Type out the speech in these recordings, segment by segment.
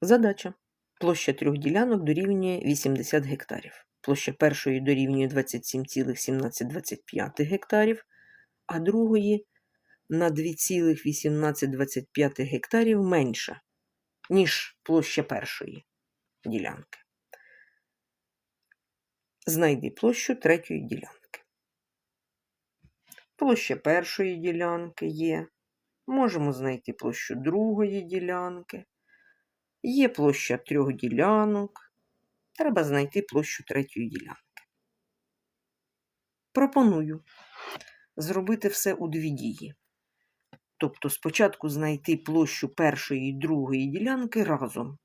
Задача. Площа трьох ділянок дорівнює 80 гектарів. Площа першої дорівнює 27,1725 гектарів, а другої на 2,1825 гектарів менша, ніж площа першої ділянки. Знайди площу третьої ділянки. Площа першої ділянки є. Можемо знайти площу другої ділянки. Є площа трьох ділянок. Треба знайти площу третьої ділянки. Пропоную зробити все у дві дії. Тобто спочатку знайти площу першої і другої ділянки разом.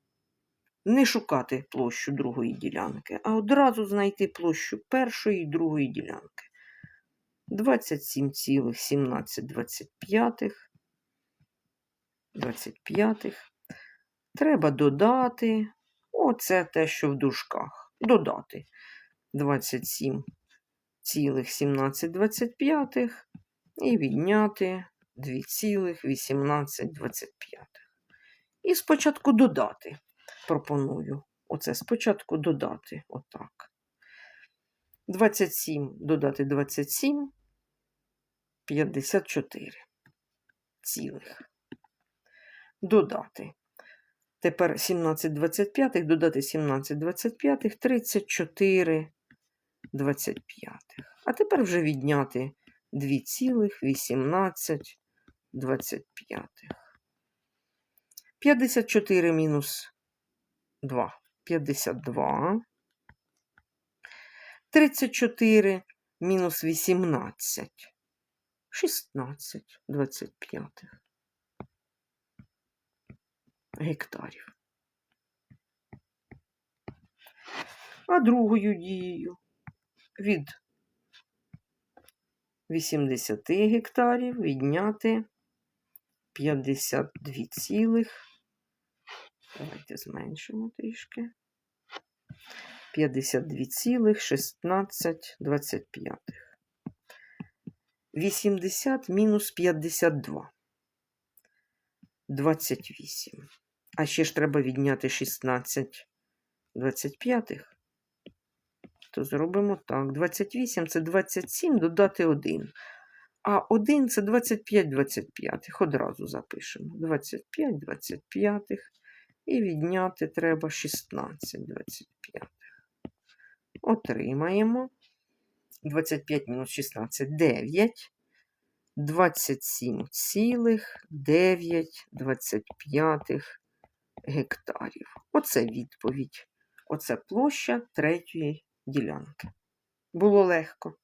Не шукати площу другої ділянки, а одразу знайти площу першої і другої ділянки. 27,1725. 25. Треба додати. Оце те, що в дужках. Додати 27,1725 і відняти 2,1825. І спочатку додати. Пропоную. Оце спочатку додати. Отак. 27 додати 27, 54 цілих. Додати. Тепер 17 25, додати 17 25, 34 25. А тепер вже відняти 2,18 25. 54 мінус 2. 52. 34 мінус 18. 16 25 гектарів. А другою дією від 80 гектарів відняти 52 цілих. Давайте зменшимо трішки. 52,1625. 80 мінус 52. 28. А ще ж треба відняти 16 25. То зробимо так. 28 це 27, додати 1. А 1 це 25 25. Одразу запишемо. 25 25. І відняти треба 16 25. Отримаємо. 25 мінус 16 9. 27,925 гектарів. Оце відповідь. Оце площа третьої ділянки. Було легко.